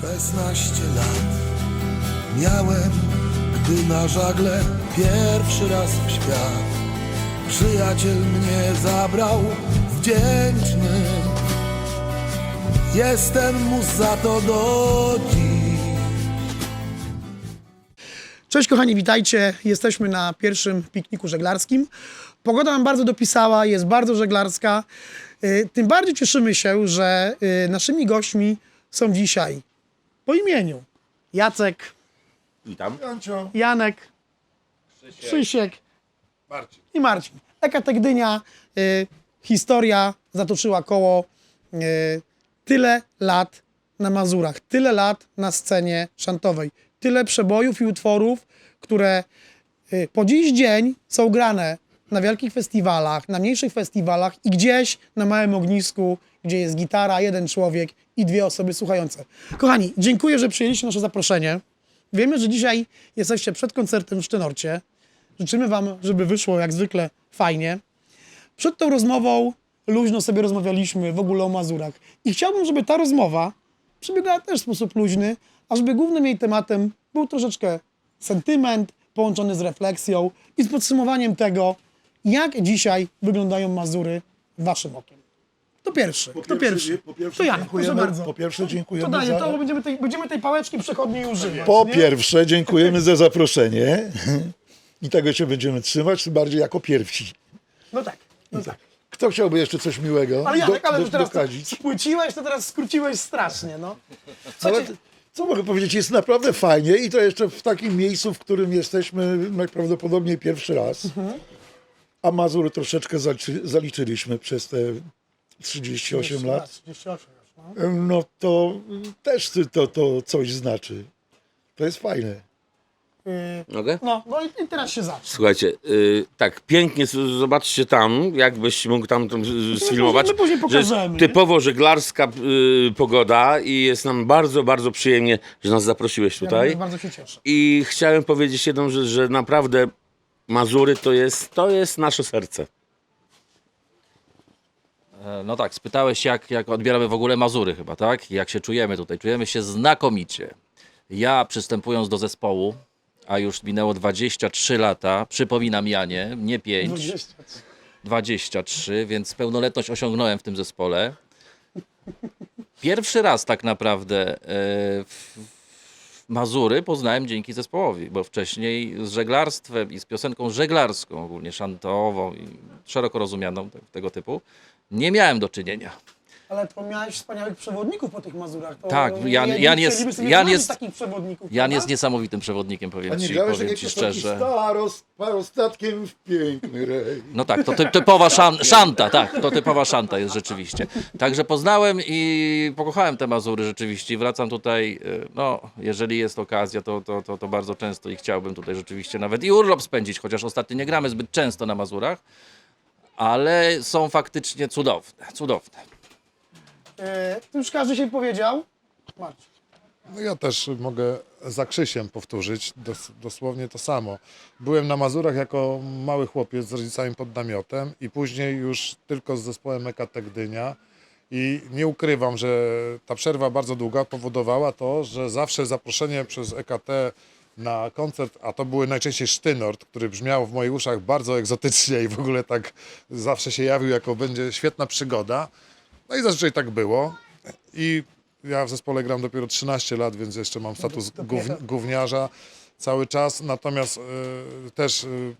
Szesnaście lat miałem, gdy na żagle pierwszy raz w świat przyjaciel mnie zabrał wdzięczny. Jestem mu za to do dziś. Cześć kochani, witajcie. Jesteśmy na pierwszym pikniku żeglarskim. Pogoda nam bardzo dopisała, jest bardzo żeglarska. Y, Tym bardziej cieszymy się, że y, naszymi gośćmi są dzisiaj po imieniu Jacek, Witam. Jancio, Janek, Krzysiek Marcin. i Marcin. Ekata Gdynia, y, historia zatoczyła koło y, tyle lat na Mazurach, tyle lat na scenie szantowej, tyle przebojów i utworów, które y, po dziś dzień są grane na wielkich festiwalach, na mniejszych festiwalach i gdzieś na małym ognisku, gdzie jest gitara, jeden człowiek i dwie osoby słuchające. Kochani, dziękuję, że przyjęliście nasze zaproszenie. Wiemy, że dzisiaj jesteście przed koncertem w Szczynorcie. Życzymy Wam, żeby wyszło jak zwykle fajnie. Przed tą rozmową luźno sobie rozmawialiśmy w ogóle o Mazurach. I chciałbym, żeby ta rozmowa przebiegała też w sposób luźny, a żeby głównym jej tematem był troszeczkę sentyment połączony z refleksją i z podsumowaniem tego, jak dzisiaj wyglądają Mazury Waszym okiem. To pierwszy. Po Kto pierwsze, pierwszy? po pierwsze to Janek, proszę bardzo. po pierwsze dziękujemy To daję, za- to będziemy tej, będziemy tej pałeczki przechodniej używać. Po nie? pierwsze, dziękujemy za zaproszenie i tego się będziemy trzymać, tym bardziej jako pierwsi. No tak, no tak. Kto chciałby jeszcze coś miłego Ale Janek, ale już teraz to dokadzić? spłyciłeś, to teraz skróciłeś strasznie, no. Ale co mogę powiedzieć, jest naprawdę fajnie i to jeszcze w takim miejscu, w którym jesteśmy najprawdopodobniej pierwszy raz. A Mazury troszeczkę zaliczy, zaliczyliśmy przez te 38 lat. 38 już, no. No to też to, to coś znaczy. To jest fajne. Mogę? No, no i, i teraz się zacznie. Słuchajcie, y, tak, pięknie, z- zobaczcie tam, jakbyś mógł tam, tam sfilmować. my później że jest pokażemy, nie? typowo żeglarska y, pogoda i jest nam bardzo, bardzo przyjemnie, że nas zaprosiłeś Ja tutaj. bardzo się cieszę. I chciałem powiedzieć jedną rzecz, że naprawdę Mazury to jest, to jest nasze serce. E, No tak, spytałeś jak, jak odbieramy w ogóle Mazury chyba, tak? Jak się czujemy tutaj? Czujemy się znakomicie. Ja przystępując do zespołu, a już minęło 23 lata, przypominam Janie, nie 5, 23. 23, więc pełnoletność osiągnąłem w tym zespole. Pierwszy raz tak naprawdę e, w Mazury poznałem dzięki zespołowi, bo wcześniej z żeglarstwem i z piosenką żeglarską, ogólnie szantową i szeroko rozumianą te- tego typu, nie miałem do czynienia. Ale to miałeś wspaniałych przewodników po tych Mazurach. To Tak, nie- Jan- nie Jan jest- chcieliby sobie Jan znaleźć jest- takich przewodników. Jan prawda? jest niesamowitym przewodnikiem, powiem ci, powiem ci szczerze. Parostatkiem w piękny rej. No tak, to ty, typowa szan, szanta, tak, to typowa szanta jest rzeczywiście. Także poznałem i pokochałem te Mazury rzeczywiście i wracam tutaj, y, no, jeżeli jest okazja, to, to, to, to bardzo często i chciałbym tutaj rzeczywiście nawet i urlop spędzić, chociaż ostatnio nie gramy zbyt często na Mazurach, ale są faktycznie cudowne, cudowne. To już każdy się powiedział. Marcin. No ja też mogę za Krzysiem powtórzyć dos, dosłownie to samo. Byłem na Mazurach jako mały chłopiec z rodzicami pod namiotem i później już tylko z zespołem EKT Gdynia. I nie ukrywam, że ta przerwa bardzo długa powodowała to, że zawsze zaproszenie przez EKT na koncert, a to były najczęściej Sztynort, który brzmiał w moich uszach bardzo egzotycznie i w ogóle tak zawsze się jawił jako będzie świetna przygoda. No i zazwyczaj tak było. I ja w zespole gram dopiero 13 lat, więc jeszcze mam status gów, gówniarza cały czas. Natomiast y, też y,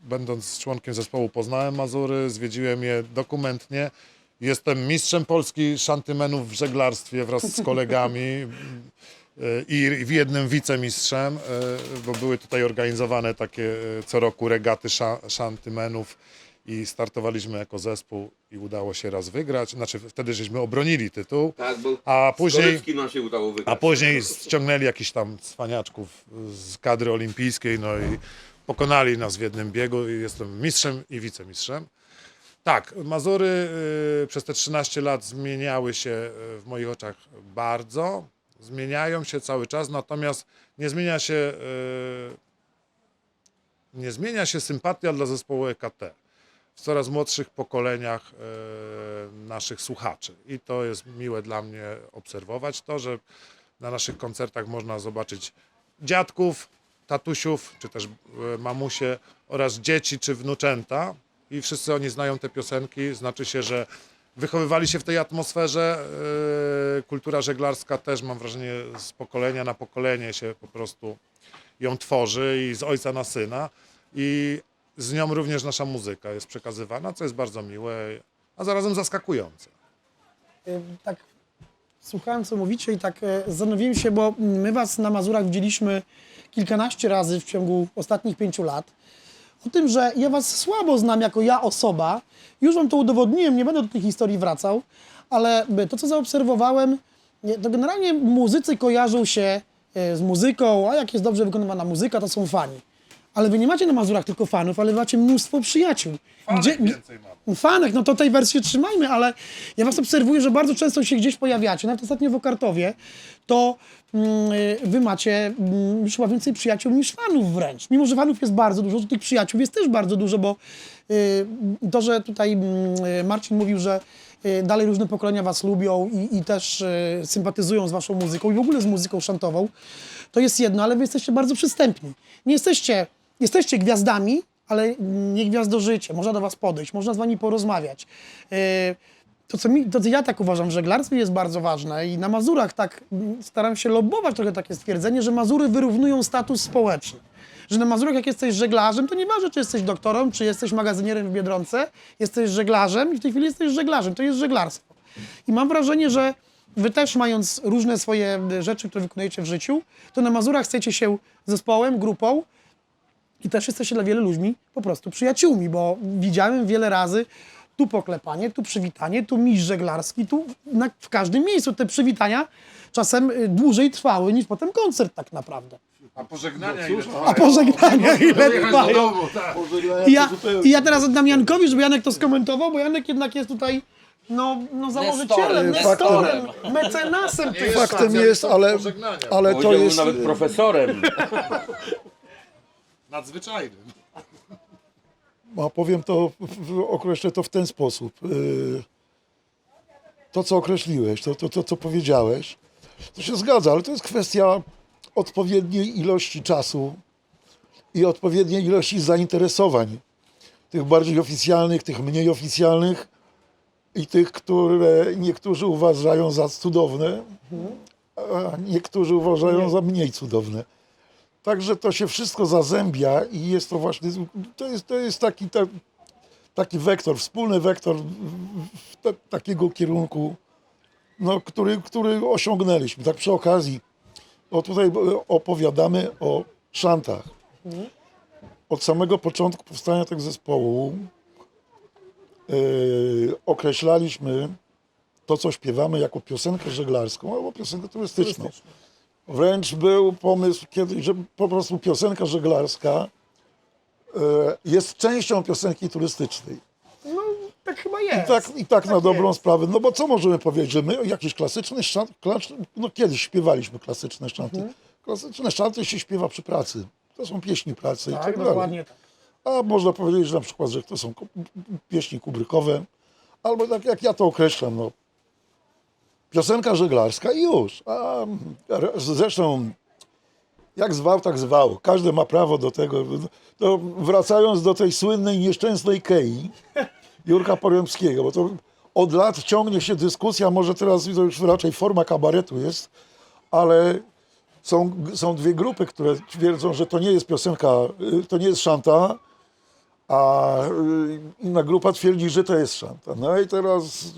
będąc członkiem zespołu poznałem Mazury, zwiedziłem je dokumentnie. Jestem mistrzem Polski szantymenów w żeglarstwie wraz z kolegami y, i w jednym wicemistrzem, bo były tutaj organizowane takie co roku regaty sza, szantymenów i startowaliśmy jako zespół i udało się raz wygrać. Znaczy wtedy żeśmy obronili tytuł. Tak, bo A później, nam się udało wygrać. a później ściągnęli jakichś tam cwaniaczków z kadry olimpijskiej, no i pokonali nas w jednym biegu i jestem mistrzem i wicemistrzem. Tak, Mazury y, przez te 13 lat zmieniały się y, w moich oczach bardzo. Zmieniają się cały czas, natomiast nie zmienia się, y, nie zmienia się sympatia dla zespołu EKT w coraz młodszych pokoleniach e, naszych słuchaczy. I to jest miłe dla mnie obserwować to, że na naszych koncertach można zobaczyć dziadków, tatusiów, czy też e, mamusie oraz dzieci czy wnuczęta i wszyscy oni znają te piosenki, znaczy się, że wychowywali się w tej atmosferze. e, Kultura żeglarska też mam wrażenie z pokolenia na pokolenie się po prostu ją tworzy i z ojca na syna i z nią również nasza muzyka jest przekazywana, co jest bardzo miłe, a zarazem zaskakujące. Y, tak słuchałem, co mówicie i tak e, zastanowiłem się, bo my was na Mazurach widzieliśmy kilkanaście razy w ciągu ostatnich pięciu lat. O tym, że ja was słabo znam jako ja osoba, już wam to udowodniłem, nie będę do tej historii wracał, ale by to, co zaobserwowałem, to generalnie muzycy kojarzą się e, z muzyką, a jak jest dobrze wykonywana muzyka, to są fani. Ale wy nie macie na Mazurach tylko fanów, ale macie mnóstwo przyjaciół. Fanek więcej mamy. Fanek, no to tej wersji trzymajmy, ale ja was obserwuję, że bardzo często się gdzieś pojawiacie. Nawet ostatnio w Okartowie, to mm, y, wy macie mm, już chyba więcej przyjaciół niż fanów wręcz. Mimo, że fanów jest bardzo dużo, to tych przyjaciół jest też bardzo dużo, bo y, to, że tutaj mm, y, Marcin mówił, że y, dalej różne pokolenia was lubią i, i też y, sympatyzują z waszą muzyką i w ogóle z muzyką szantową, to jest jedno, ale wy jesteście bardzo przystępni. Nie jesteście, jesteście gwiazdami, ale nie gwiazdożycie. Można do was podejść, można z wami porozmawiać. Yy, To co, mi, to, co ja tak uważam, w żeglarstwie jest bardzo ważne i na Mazurach tak mm, staram się lobować trochę takie stwierdzenie, że Mazury wyrównują status społeczny. Że na Mazurach jak jesteś żeglarzem, to nieważne czy jesteś doktorem, czy jesteś magazynierem w Biedronce, jesteś żeglarzem i w tej chwili jesteś żeglarzem. To jest żeglarstwo. I mam wrażenie, że wy też mając różne swoje rzeczy, które wykonujecie w życiu, to na Mazurach chcecie się zespołem, grupą i też jesteście dla wielu ludzi po prostu przyjaciółmi, bo widziałem wiele razy tu poklepanie, tu przywitanie, tu mistrz żeglarski, tu na, w każdym miejscu te przywitania czasem y, dłużej trwały niż potem koncert tak naprawdę. A pożegnania A pożegnania ile trwają. tak. I ja, I ja teraz oddam Jankowi, żeby Janek to skomentował, bo Janek jednak jest tutaj no, no założycielem, Nestorem. nestorem, mecenasem tych Faktem jest, ale, ale to jest... nawet profesorem. Nadzwyczajnym. A powiem to, określę to w ten sposób. Yy, To, co określiłeś, to, to, to, co powiedziałeś, to się zgadza, ale to jest kwestia odpowiedniej ilości czasu i odpowiedniej ilości zainteresowań. Tych bardziej oficjalnych, tych mniej oficjalnych i tych, które niektórzy uważają za cudowne, a niektórzy uważają za mniej cudowne. Także to się wszystko zazębia i jest to właśnie, to jest, to jest taki, ta, taki wektor, wspólny wektor ta, takiego kierunku, no, który, który osiągnęliśmy. Tak przy okazji, no tutaj opowiadamy o szantach. Od samego początku powstania tego zespołu yy, określaliśmy to, co śpiewamy jako piosenkę żeglarską albo piosenkę turystyczną. Wręcz był pomysł kiedyś, że po prostu piosenka żeglarska e, jest częścią piosenki turystycznej. No, tak chyba jest. I tak, i tak na Tak dobrą jest. sprawę. No bo co możemy powiedzieć, że my jakiś klasyczny szant, no kiedyś śpiewaliśmy klasyczne szanty. Mhm. Klasyczne szanty się śpiewa przy pracy. To są pieśni pracy i Tak, tak dalej. tak. A można powiedzieć, że na przykład, że to są pieśni kubrykowe, albo tak jak ja to określam, no, piosenka żeglarska i już. A re- zresztą jak zwał, tak zwał. Każdy ma prawo do tego. To wracając do tej słynnej, nieszczęsnej Kei, Jurka Porębskiego, bo to od lat ciągnie się dyskusja, może teraz to już raczej forma kabaretu jest, ale są, są dwie grupy, które twierdzą, że to nie jest piosenka, y, to nie jest szanta, a y, inna grupa twierdzi, że to jest szanta. No i teraz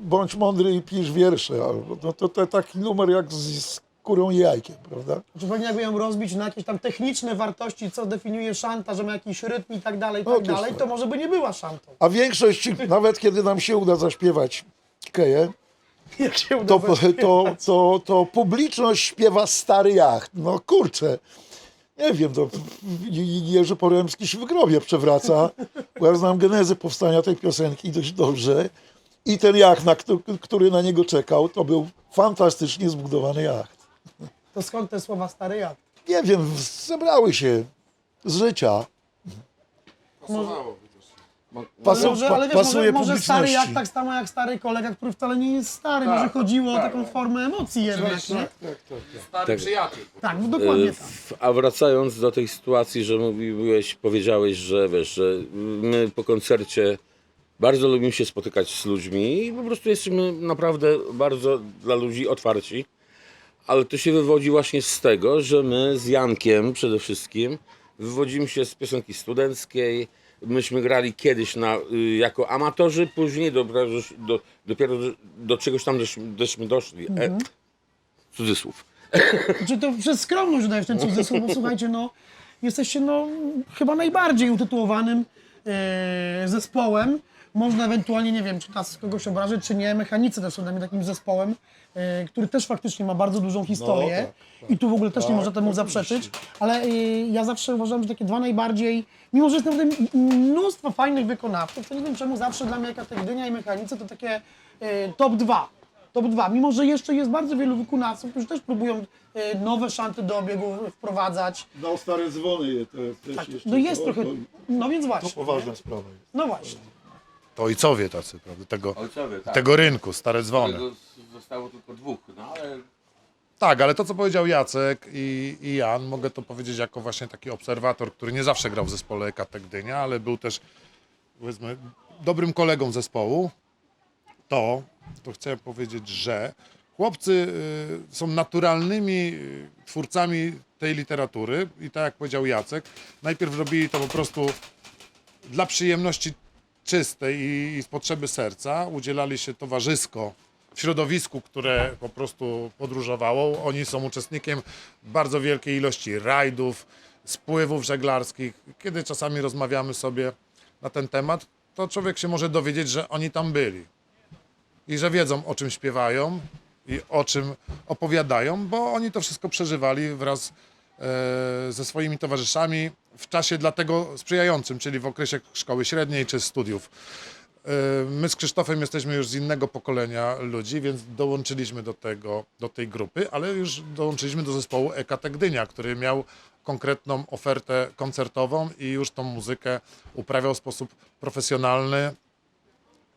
bądź mądry i pisz wiersze, albo no to, to taki numer jak z, z kurą i jajkiem, prawda? Czy pewnie jakby ją rozbić na jakieś tam techniczne wartości, co definiuje szanta, że ma jakiś rytm i tak dalej, i tak Otóż dalej, tak. to może by nie była szantą. A większość, nawet kiedy nam się uda zaśpiewać Keję, to, to, to, to publiczność śpiewa stary jacht. No kurczę, nie wiem, to Jerzy Poremski się w grobie przewraca, bo ja znam genezę powstania tej piosenki dość dobrze i ten jacht, na, któ- który na niego czekał, to był fantastycznie zbudowany jacht. To skąd te słowa stary jak? Nie wiem, zebrały się z życia. Pasowało. Pasu, może, ale wiesz, pasuje może, może stary jak, tak samo jak stary kolega, który wcale nie jest stary, może chodziło o taką formę emocji jednak, nie? Stary Tak. przyjaciel. Tak, no dokładnie E, tak. w- A wracając do tej sytuacji, że mówiłeś, powiedziałeś, że wiesz, że my po koncercie bardzo lubimy się spotykać z ludźmi i po prostu jesteśmy naprawdę bardzo dla ludzi otwarci. Ale to się wywodzi właśnie z tego, że my z Jankiem przede wszystkim wywodzimy się z piosenki studenckiej. Myśmy grali kiedyś na, y, jako amatorzy, później dopiero, do, dopiero do, do czegoś tam żeśmy, żeśmy doszli. E, cudzysłów. Czy to przez skromność dajesz ten cudzysłów, bo słuchajcie, no, jesteście no, chyba najbardziej utytułowanym e, zespołem. Można ewentualnie, nie wiem, czy nas kogoś obrażyć, czy nie. Mechanicy też są dla mnie takim zespołem, który też faktycznie ma bardzo dużą historię. tak, I tu w ogóle też nie można temu zaprzeczyć. Ale e, ja zawsze uważam, że takie dwa najbardziej, mimo że jest naprawdę mnóstwo fajnych wykonawców, to nie wiem czemu zawsze dla mnie jaka Gdynia i Mechanicy to takie e, top dwa. Top 2, mimo że jeszcze jest bardzo wielu wykonawców, którzy też próbują e, nowe szanty do obiegu wprowadzać. No stare dzwony to jest też Tak, jeszcze, no jest to, trochę, To, no więc to właśnie. poważna sprawa jest. No właśnie. To ojcowie tacy, prawda? Tego, Ojcowie, tak. tego rynku, stare dzwony. Tego zostało tylko dwóch, no ale Tak, ale to co powiedział Jacek i, i Jan, mogę to powiedzieć jako właśnie taki obserwator, który nie zawsze grał w zespole EKT Gdynia, ale był też powiedzmy dobrym kolegą zespołu. To, to chciałem powiedzieć, że chłopcy y, są naturalnymi y, twórcami tej literatury i tak jak powiedział Jacek, najpierw robili to po prostu dla przyjemności czystej i, i z potrzeby serca, udzielali się towarzysko w środowisku, które po prostu podróżowało. Oni są uczestnikiem bardzo wielkiej ilości rajdów, spływów żeglarskich. Kiedy czasami rozmawiamy sobie na ten temat, to człowiek się może dowiedzieć, że oni tam byli i że wiedzą o czym śpiewają i o czym opowiadają, bo oni to wszystko przeżywali wraz e, ze swoimi towarzyszami w czasie dlatego sprzyjającym, czyli w okresie szkoły średniej czy studiów. E, My z Krzysztofem jesteśmy już z innego pokolenia ludzi, więc dołączyliśmy do, tego, do tej grupy, ale już dołączyliśmy do zespołu EKT Gdynia, który miał konkretną ofertę koncertową i już tą muzykę uprawiał w sposób profesjonalny,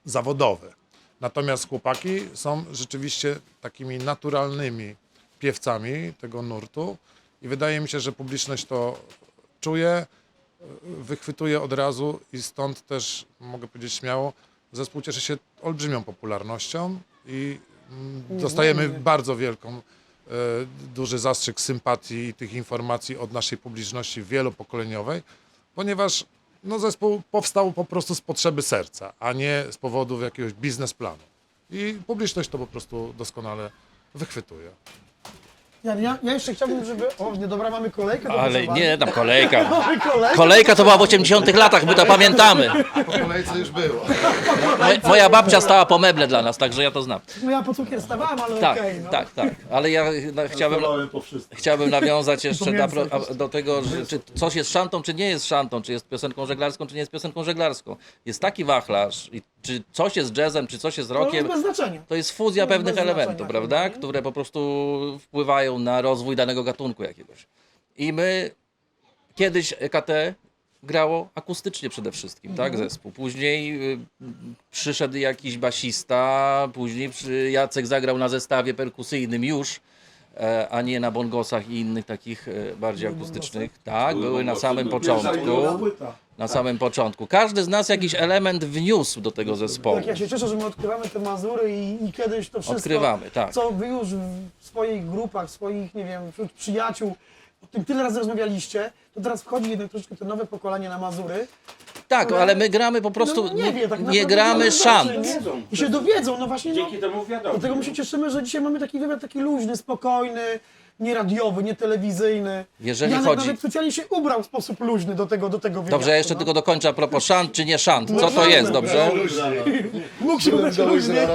zawodowy. Natomiast chłopaki są rzeczywiście takimi naturalnymi piewcami tego nurtu i wydaje mi się, że publiczność to czuje, wychwytuje od razu i stąd też mogę powiedzieć śmiało, zespół cieszy się olbrzymią popularnością i mm, dostajemy bardzo wielką, e, duży zastrzyk sympatii i tych informacji od naszej publiczności wielopokoleniowej, ponieważ no, zespół powstał po prostu z potrzeby serca, a nie z powodu jakiegoś biznesplanu. I publiczność to po prostu doskonale wychwytuje. Ja, ja, ja jeszcze chciałbym, żeby... O, nie, dobra, mamy kolejkę. do Ale głosowania. nie, tam kolejka. Mamy kolejkę. Kolejka to była w 80 latach, my to pamiętamy. Po kolejce już było. Mo- Moja babcia stała po meble dla nas, także ja to znam. No ja po cukier stawałem, ale Tak, okej. no. tak, tak. Ale ja no, chciałbym, Stawałem po wszystkim. chciałbym nawiązać jeszcze mięso a- do tego, że, czy coś jest szantą, czy nie jest szantą, czy jest piosenką żeglarską, czy nie jest piosenką żeglarską. Jest taki wachlarz, i czy coś jest jazzem, czy coś jest To jest rockiem, bez znaczenia. to jest fuzja To jest pewnych elementów, znaczenia. prawda? Które po prostu wpływają na rozwój danego gatunku jakiegoś. I my kiedyś EKT grało akustycznie przede wszystkim, tak, Mhm. zespół. Później y, przyszedł jakiś basista, później przy, Jacek zagrał na zestawie perkusyjnym już, e, a nie na bongosach i innych takich e, bardziej akustycznych. Tak, Były na samym początku. Na samym początku. Każdy z nas jakiś element wniósł do tego zespołu. Tak, ja się cieszę, że my odkrywamy te Mazury i, i kiedyś to wszystko, Odkrywamy, tak. co wy już w swoich grupach, swoich, nie wiem, wśród przyjaciół, o tym tyle razy rozmawialiście, to teraz wchodzi jednak troszeczkę to nowe pokolenie na Mazury. Tak, ale my gramy po prostu, no, nie, wie, tak naprawdę gramy nie szant. nie? I się dowiedzą, no właśnie. No, dzięki temu wiadomo. dlatego my się cieszymy, że dzisiaj mamy taki wywiad taki luźny, spokojny, nie radiowy, nie telewizyjny. Jeżeli Janek chodzi- nawet specjalnie się ubrał w sposób luźny do tego, do tego wywiadu. Dobrze, ja jeszcze no. tylko dokończę a propos szant czy nie szant. Co to jest, dobrze? Mógł się udać luźnie.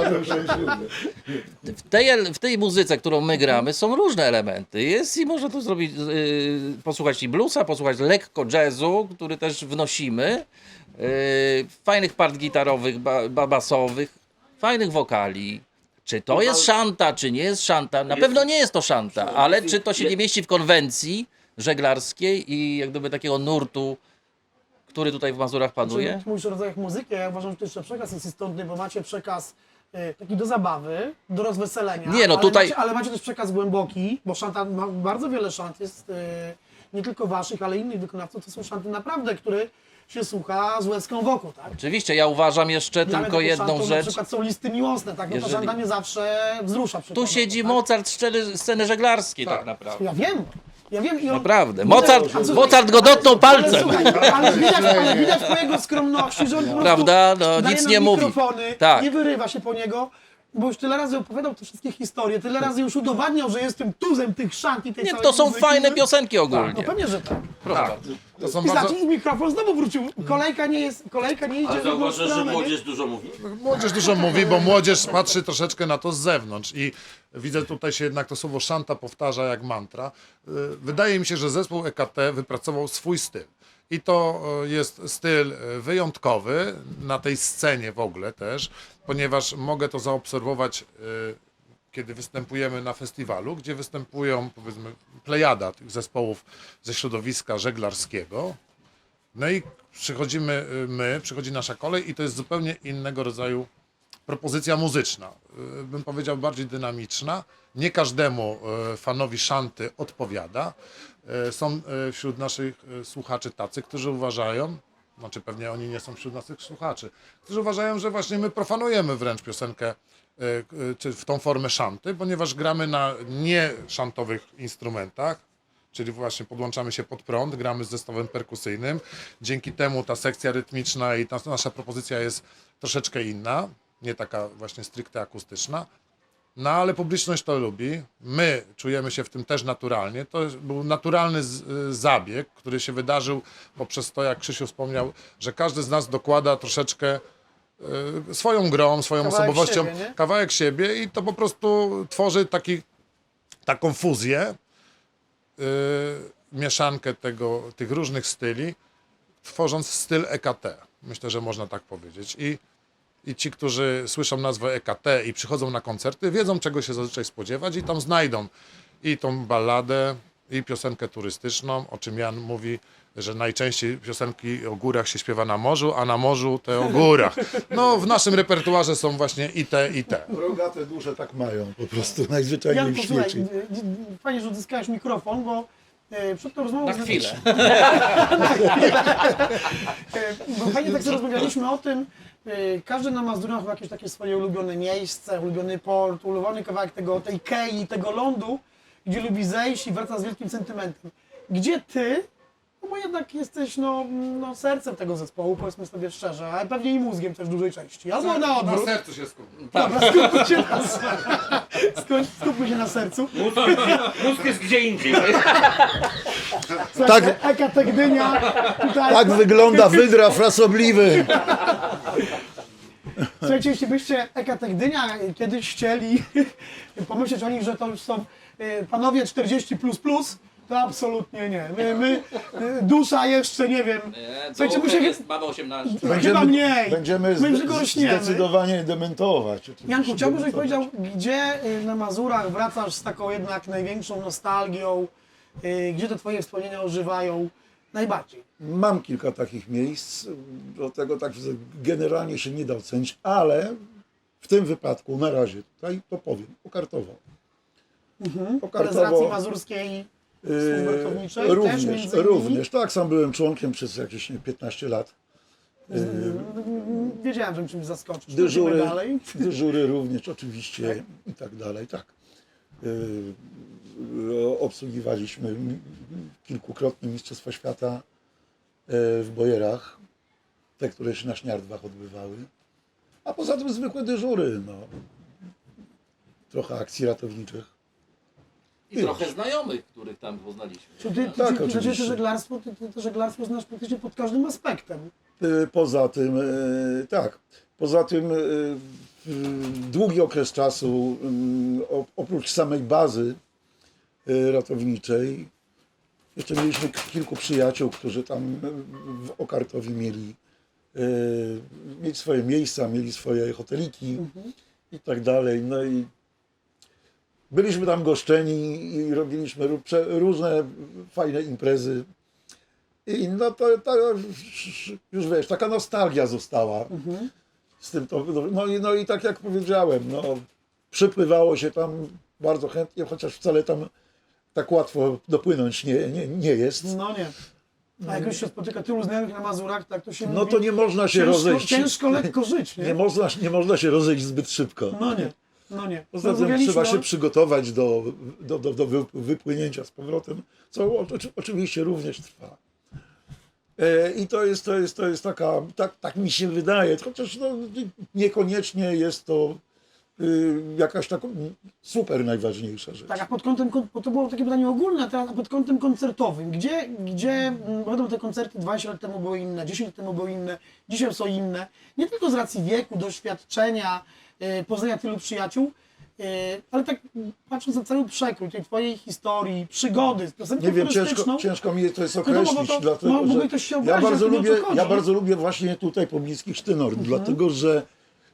W tej, w tej muzyce, którą my gramy, są różne elementy. Jest i można tu zrobić, yy, posłuchać i bluesa, posłuchać lekko jazzu, który też wnosimy, yy, fajnych part gitarowych, ba, ba, basowych, fajnych wokali. Czy to jest szanta, czy nie jest szanta? Na pewno nie jest to szanta, ale czy to się nie mieści w konwencji żeglarskiej i jak gdyby takiego nurtu, który tutaj w Mazurach panuje? Czy mówisz o rodzajach muzyki, a ja uważam, że to jeszcze przekaz jest istotny, bo macie przekaz e, taki do zabawy, do rozweselenia. Nie, no ale tutaj- Macie, ale macie też przekaz głęboki, bo szanta, ma, bardzo wiele szant jest, e, nie tylko waszych, ale innych wykonawców, to są szanty naprawdę, które się słucha z łezką wokół, tak? Oczywiście, ja uważam jeszcze mnie tylko jedną rzecz. Na przykład są listy miłosne, tak? No Jeżeli- to mnie zawsze wzrusza. Tu siedzi tak? Mozart sceny, sceny żeglarskiej tak, naprawdę. Ja wiem, ja wiem. I on, Naprawdę. Mozart, co- Mozart go dotknął Ale palcem. słuchaj, ale widać, ale widać po jego skromności, że on po Prawda? No, nic nie mówi. Tak. nie wyrywa się po niego, bo już tyle razy opowiadał te wszystkie historie, tyle razy już udowadniał, że jest tym tuzem tych szant i tej Nie, całej to są muzyki. fajne piosenki No ogólnie. pewnie, że tak. Proszę bardzo. To są I bardzo... znaczy, i mikrofon znowu wrócił. Kolejka nie jest, kolejka nie idzie Ale w drugą że stronę, młodzież dużo mówi? Młodzież dużo mówi, bo młodzież patrzy troszeczkę na to z zewnątrz i widzę tutaj się jednak to słowo szanta powtarza jak mantra. Y, Wydaje mi się, że zespół EKT wypracował swój styl. I to y, jest styl y, wyjątkowy na tej scenie w ogóle też, ponieważ mogę to zaobserwować, y, kiedy występujemy na festiwalu, gdzie występują powiedzmy plejada tych zespołów ze środowiska żeglarskiego. No i przychodzimy my, przychodzi nasza kolej i to jest zupełnie innego rodzaju propozycja muzyczna. Y, Bym powiedział bardziej dynamiczna. Nie każdemu y, fanowi szanty odpowiada. Y, Są wśród naszych słuchaczy tacy, którzy uważają, znaczy pewnie oni nie są wśród naszych słuchaczy, którzy uważają, że właśnie my profanujemy wręcz piosenkę czy w tą formę szanty, ponieważ gramy na nieszantowych instrumentach, czyli właśnie podłączamy się pod prąd, gramy z zestawem perkusyjnym. Dzięki temu ta sekcja rytmiczna i ta nasza propozycja jest troszeczkę inna, nie taka właśnie stricte akustyczna. No ale publiczność to lubi. My czujemy się w tym też naturalnie. To był naturalny y, zabieg, który się wydarzył poprzez to, jak Krzysiu wspomniał, że każdy z nas dokłada troszeczkę y, swoją grą, swoją Kawałek osobowością, siebie, kawałek siebie i to po prostu tworzy taki, taką fuzję, y, mieszankę tego, tych różnych styli, tworząc styl EKT. Myślę, że można tak powiedzieć. I, I ci, którzy słyszą nazwę EKT i przychodzą na koncerty, wiedzą, czego się zazwyczaj spodziewać i tam znajdą i tą balladę, i piosenkę turystyczną, o czym Jan mówi, że najczęściej piosenki o górach się śpiewa na morzu, a na morzu te o górach. No, w naszym repertuarze są właśnie i te, i te. Rogate dusze tak mają po prostu najzwyczajniej w Janku, słuchaj, świecie. y, y, fajnie, że uzyskałeś mikrofon, bo e, przed tą rozmową... Na chwilę. E, Bo fajnie tak sobie rozmawialiśmy o tym, każdy na Mazurach ma jakieś takie swoje ulubione miejsce, ulubiony port, ulubiony kawałek tego, tej kei, tego lądu, gdzie lubi zejść i wraca z wielkim sentymentem. Gdzie ty, no bo jednak jesteś no, no sercem tego zespołu, powiedzmy sobie szczerze, ale pewnie i mózgiem też w dużej części. Albo na odwrót. sercu się skupi. Dobra, skupmy się na, skup- skupmy się na sercu. Mózg jest gdzie indziej. Słuchajcie, Eka Tegdynia, tutaj... Tak wygląda wydra frasobliwy. Słuchajcie, jeśli byście Ekatek Gdynia kiedyś chcieli pomyśleć o nich, że to już są e, panowie 40 plus plus, to absolutnie nie. My, my dusza jeszcze nie wiem. Słuchajcie, my się mamy 18. chyba mniej. będziemy My zde- zdecydowanie dementować. Janku, chciałbym, żebyś powiedział, gdzie e, na Mazurach wracasz z taką jednak największą nostalgią, e, gdzie te twoje wspomnienia ożywają najbardziej. Mam kilka takich miejsc, do tego tak generalnie się nie da ocenić, ale w tym wypadku na razie tutaj to powiem, pokartowo. Ale z racji mazurskiej też również, również, tak, sam byłem członkiem przez jakieś nie, 15 lat. Wiedziałem, że czymś zaskoczysz. Dyżury, dalej. dyżury również oczywiście i tak dalej, tak. Yy, obsługiwaliśmy kilkukrotnie Mistrzostwa Świata yy, w bojerach, te, które się na Śniardwach odbywały. A poza tym zwykłe dyżury, no. Trochę akcji ratowniczych. I trochę znajomych, których tam poznaliśmy. Czy ty, Tak, ty, ty, ty, żeglarstwo, ty, ty to żeglarstwo znasz praktycznie pod każdym aspektem. Y, Poza tym, y, tak, poza tym długi okres czasu, oprócz samej bazy ratowniczej, jeszcze mieliśmy kilku przyjaciół, którzy tam w Okartowi mieli, y, mieli swoje miejsca, mieli swoje hoteliki i tak dalej. No i byliśmy tam goszczeni i robiliśmy różne fajne imprezy. I no to, to już wiesz, taka nostalgia została z tym. To, no, i, no i tak jak powiedziałem, no, przypływało się tam bardzo chętnie, chociaż wcale tam tak łatwo dopłynąć nie, nie, nie jest. No nie. A jak już się spotyka tylu znajomych na Mazurach, tak to się No mówi, to nie można się ciężko, rozejść. ciężko lekko żyć, nie? Nie można, nie można się rozejść zbyt szybko. No nie, no nie. Poza tym trzeba się przygotować do, do, do, do wy- wypłynięcia z powrotem, co oczywiście również trwa. E, I to jest, to jest, to jest taka, tak, tak mi się wydaje, chociaż no, niekoniecznie jest to jakaś taka super najważniejsza rzecz. Tak, a pod kątem, to było takie pytanie ogólne, a teraz pod kątem koncertowym. Gdzie, gdzie mm, wiadomo, te koncerty 20 lat temu były inne, 10 lat temu były inne, dzisiaj są inne. Nie tylko z racji wieku, doświadczenia, yy, poznania tylu przyjaciół, yy, ale tak patrząc na cały przekrój tej twojej historii, przygody Nie wiem, ciężko, ciężko mi to jest No określić, to- dlatego mógłby że ja bardzo, lubię, ja bardzo lubię właśnie tutaj pobliski Sztynord, Mhm. dlatego że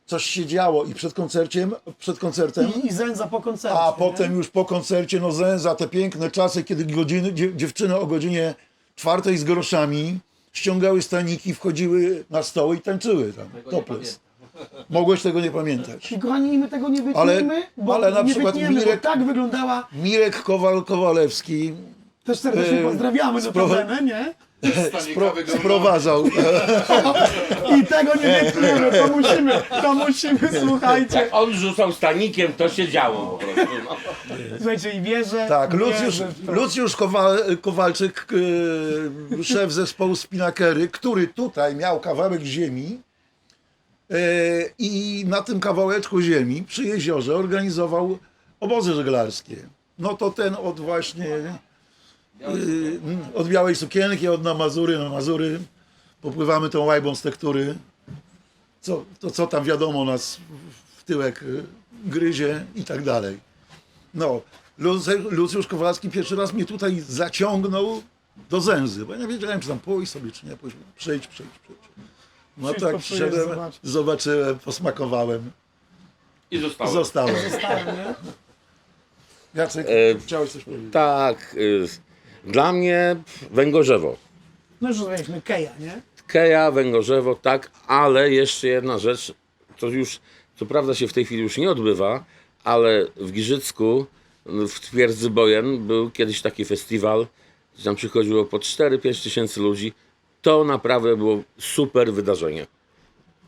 coś się działo i przed koncerciem, przed koncertem, i, i zędza po koncercie. a nie? potem już po koncercie, no zęza, te piękne czasy, kiedy godziny, dziew- dziewczyny o godzinie czwartej z groszami ściągały staniki, wchodziły na stoły i tańczyły tam, topless. Mogłeś tego nie pamiętać. I kochani, my tego nie wytniemy, Ale- bo ale na nie przykład wytniemy, Mirek- bo tak wyglądała, Mirek Kowal-Kowalewski też serdecznie Yy, pozdrawiamy spro- notabene, nie? Spro, sprowadzał I tego nie wytniemy, to musimy, to musimy, słuchajcie. Jak on rzucał stanikiem, to się działo po prostu. No. Słuchajcie, i wierzę, Tak, Lucjusz, wierzę w to. Lucjusz Kowal, Kowalczyk, yy, szef zespołu Spinakery, który tutaj miał kawałek ziemi yy, i na tym kawałeczku ziemi przy jeziorze organizował obozy żeglarskie. No to ten od właśnie yy, od Białej Sukienki, od na Mazury, na Mazury. Popływamy tą łajbą z tektury. Co, to co tam wiadomo nas w tyłek yy, gryzie i tak dalej. No, Lucjusz Kowalski pierwszy raz mnie tutaj zaciągnął do Zęzy, bo ja nie wiedziałem, czy tam pójść sobie, czy nie pójść. Przyjdź, przyjdź, przyjdź. No Przyjdź, tak, przyszedłem, zobacz. zobaczyłem, posmakowałem, I zostałem. Stałem, nie? Jacek, E, chciałeś coś powiedzieć? Tak, y, dla mnie węgorzewo. No już rozmawialiśmy, Keja, nie? Keja, węgorzewo, tak, ale jeszcze jedna rzecz, to już, co prawda się w tej chwili już nie odbywa, ale w Giżycku, w Twierdzy Bojen był kiedyś taki festiwal, gdzie tam przychodziło po 4-5 tysięcy ludzi. To naprawdę było super wydarzenie.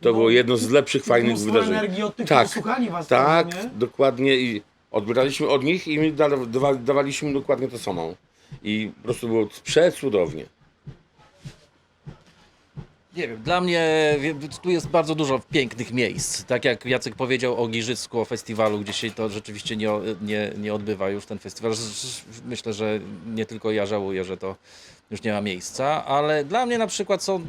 To było jedno z lepszych, fajnych wydarzeń. energii od tych, tak, słuchali was Tak, nie? dokładnie i odbieraliśmy od nich i my da, dawa, dawaliśmy dokładnie to samo. I po prostu było przecudownie. Nie wiem, dla mnie tu jest bardzo dużo pięknych miejsc. Tak jak Jacek powiedział o Giżycku, o festiwalu, gdzie się to rzeczywiście nie, nie, nie odbywa już ten festiwal. Myślę, że nie tylko ja żałuję, że to już nie ma miejsca, ale dla mnie na przykład są. y,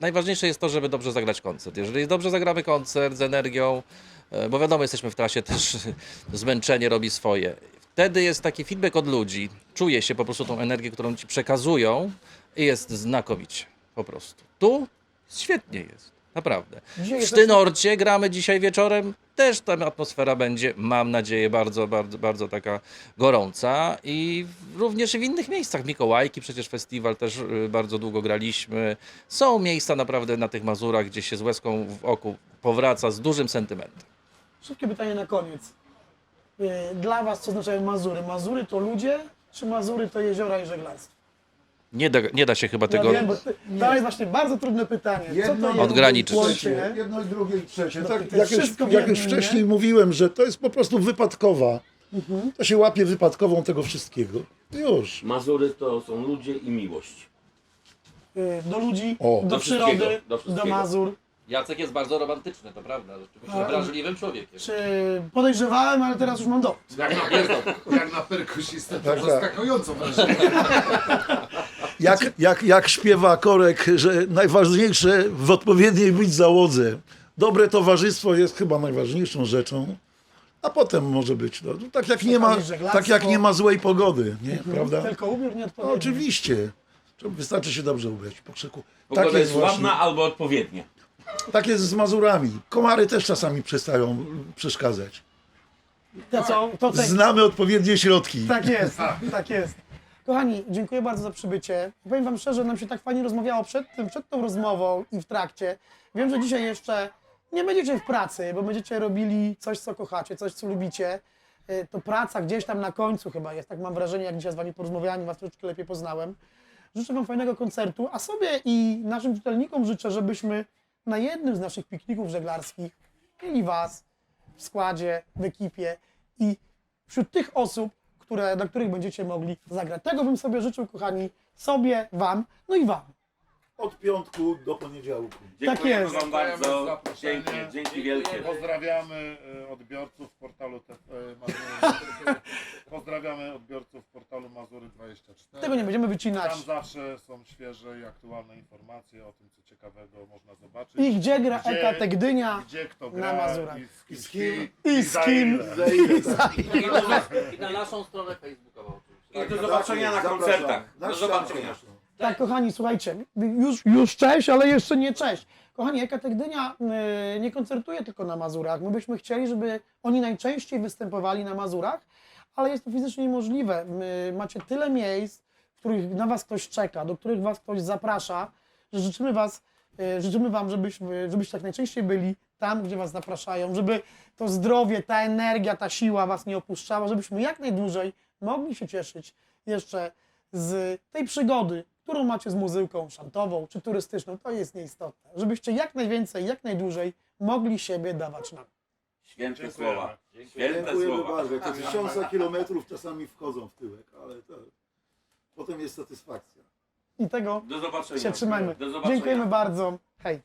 najważniejsze jest to, żeby dobrze zagrać koncert. Jeżeli dobrze zagramy koncert z energią, e, bo wiadomo, jesteśmy w trasie też zmęczenie robi swoje. Wtedy jest taki feedback od ludzi. Czuje się po prostu tą energię, którą ci przekazują i jest znakomicie. Po prostu. Tu świetnie jest. Naprawdę. W Sztynorcie gramy dzisiaj wieczorem. Też tam atmosfera będzie, mam nadzieję, bardzo, bardzo, bardzo taka gorąca. I również w innych miejscach. Mikołajki, przecież festiwal też y, bardzo długo graliśmy. Są miejsca naprawdę na tych Mazurach, gdzie się z łezką w oku powraca z dużym sentymentem. Szybkie pytanie na koniec. Yy, Dla was co oznaczają Mazury? Mazury to ludzie, czy Mazury to jeziora i żeglarstwo? Nie da, nie da się chyba Ja tego... wiem, bo ty, to jest właśnie bardzo trudne pytanie. Co to Jedno jedno Odgraniczyć. łączy, nie? Jedno i drugie i trzecie. No Tak, to jak, jest już, wszystko w jak już jednym, wcześniej nie? mówiłem, że to jest po prostu wypadkowa. Mhm. To się łapie wypadkową tego wszystkiego. Już. Mazury to są ludzie i miłość. Yy, Do ludzi, O. do, Do przyrody, wszystkiego, do do, wszystkiego. Mazur. Jacek jest bardzo romantyczny, to prawda. Rzeczywiście Ale- wrażliwym człowiekiem. Czy podejrzewałem, ale teraz już mam dowód. Jak na, jak na perkusistę, to Tak, tak. zaskakująco wrażenie. Jak, jak, jak śpiewa Korek, że najważniejsze w odpowiedniej być załodze. Dobre towarzystwo jest chyba najważniejszą rzeczą, a potem może być. No, tak, jak nie ma, żeglarstwo. tak jak nie ma złej pogody, nie? prawda? Tylko ubiór No, nieodpowiedni. oczywiście. Wystarczy się dobrze ubrać po krzyku. Pogoda Tak jest, jest właśnie, ładna albo odpowiednia. Tak jest z Mazurami. Komary też czasami przestają przeszkadzać. To co? To te, Znamy odpowiednie środki. tak jest, tak jest. Kochani, dziękuję bardzo za przybycie. Powiem Wam szczerze, nam się tak fajnie rozmawiało przed tym, przed tą rozmową i w trakcie. Wiem, że dzisiaj jeszcze nie będziecie w pracy, bo będziecie robili coś, co kochacie, coś, co lubicie. Y, To praca gdzieś tam na końcu chyba jest, tak mam wrażenie, jak dzisiaj z Wami porozmawiałem i Was troszeczkę lepiej poznałem. Życzę Wam fajnego koncertu, a sobie i naszym czytelnikom życzę, żebyśmy na jednym z naszych pikników żeglarskich mieli Was w składzie, w ekipie i wśród tych osób, które, dla których będziecie mogli zagrać. Tego bym sobie życzył, kochani, sobie, Wam, no i Wam. Od piątku do poniedziałku. Tak jest. Wam Dziękujemy za bardzo. zaproszenie. Dzięki, dzięki wielkie. Pozdrawiamy e, odbiorców portalu te, e, Mazury. Pozdrawiamy odbiorców portalu Mazury 24. Tego nie będziemy wycinać. Tam zawsze są świeże i aktualne informacje o tym, co ciekawego można zobaczyć. I gdzie gra Gdzie- Eka Tegdynia? Gdzie kto na gra Mazurach. i z kim, I z kim? I z kim? Za ile? Tak. I na naszą stronę facebookową oczywiście. I do zobaczenia na koncertach. Na Do zobaczenia. Naszą. Tak, kochani, słuchajcie, już, już cześć, ale jeszcze nie cześć. Kochani, Eka Tegdynia yy, nie koncertuje tylko na Mazurach. My byśmy chcieli, żeby oni najczęściej występowali na Mazurach, ale jest to fizycznie niemożliwe. My, macie tyle miejsc, w których na Was ktoś czeka, do których Was ktoś zaprasza, że życzymy Was, yy, życzymy Wam, żebyśmy, żebyście jak najczęściej byli tam, gdzie Was zapraszają, żeby to zdrowie, ta energia, ta siła Was nie opuszczała, żebyśmy jak najdłużej mogli się cieszyć jeszcze z tej przygody, którą macie z muzyką szantową czy turystyczną, to jest nieistotne. Żebyście jak najwięcej, jak najdłużej mogli siebie dawać nam. Święte Dziękujemy. słowa. Święte Dziękujemy słowa. bardzo. To tysiące kilometrów czasami wchodzą w tyłek, ale to potem jest satysfakcja. I tego Do zobaczenia. się trzymajmy. Do zobaczenia. Dziękujemy bardzo. Hej.